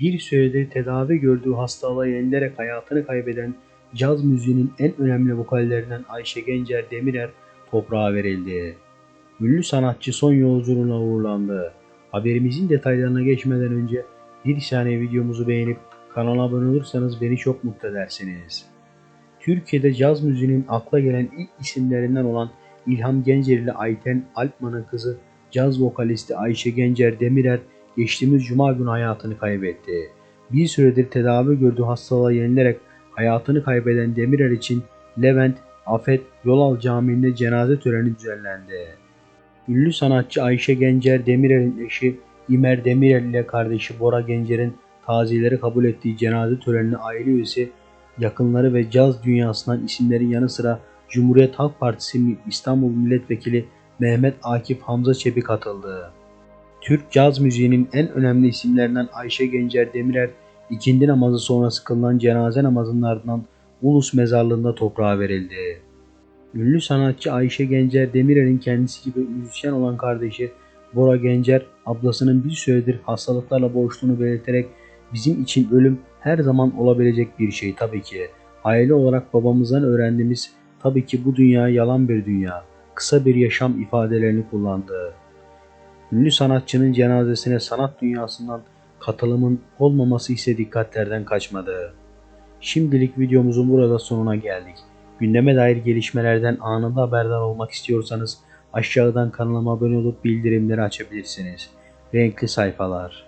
bir süredir tedavi gördüğü hastalığa yenilerek hayatını kaybeden caz müziğinin en önemli vokallerinden Ayşe Gencer Demirer toprağa verildi. Ünlü sanatçı son yolculuğuna uğurlandı. Haberimizin detaylarına geçmeden önce bir saniye videomuzu beğenip kanala abone olursanız beni çok mutlu edersiniz. Türkiye'de caz müziğinin akla gelen ilk isimlerinden olan İlham Gencer ile Ayten Alpman'ın kızı caz vokalisti Ayşe Gencer Demirer geçtiğimiz cuma günü hayatını kaybetti. Bir süredir tedavi gördüğü hastalığa yenilerek hayatını kaybeden Demirer için Levent Afet Yolal Camii'nde cenaze töreni düzenlendi. Ünlü sanatçı Ayşe Gencer Demirer'in eşi İmer Demirer ile kardeşi Bora Gencer'in taziyeleri kabul ettiği cenaze törenine aile üyesi, yakınları ve caz dünyasından isimlerin yanı sıra Cumhuriyet Halk Partisi İstanbul Milletvekili Mehmet Akif Hamza Çebi katıldı. Türk caz müziğinin en önemli isimlerinden Ayşe Gencer Demirer, ikindi namazı sonrası kılınan cenaze namazının ardından Ulus mezarlığında toprağa verildi. Ünlü sanatçı Ayşe Gencer Demirer'in kendisi gibi müzisyen olan kardeşi Bora Gencer, ablasının bir süredir hastalıklarla boğuştuğunu belirterek bizim için ölüm her zaman olabilecek bir şey tabii ki. Aile olarak babamızdan öğrendiğimiz tabii ki bu dünya yalan bir dünya. Kısa bir yaşam ifadelerini kullandı. Ünlü sanatçının cenazesine sanat dünyasından katılımın olmaması ise dikkatlerden kaçmadı. Şimdilik videomuzun burada sonuna geldik. Gündeme dair gelişmelerden anında haberdar olmak istiyorsanız aşağıdan kanalıma abone olup bildirimleri açabilirsiniz. Renkli sayfalar.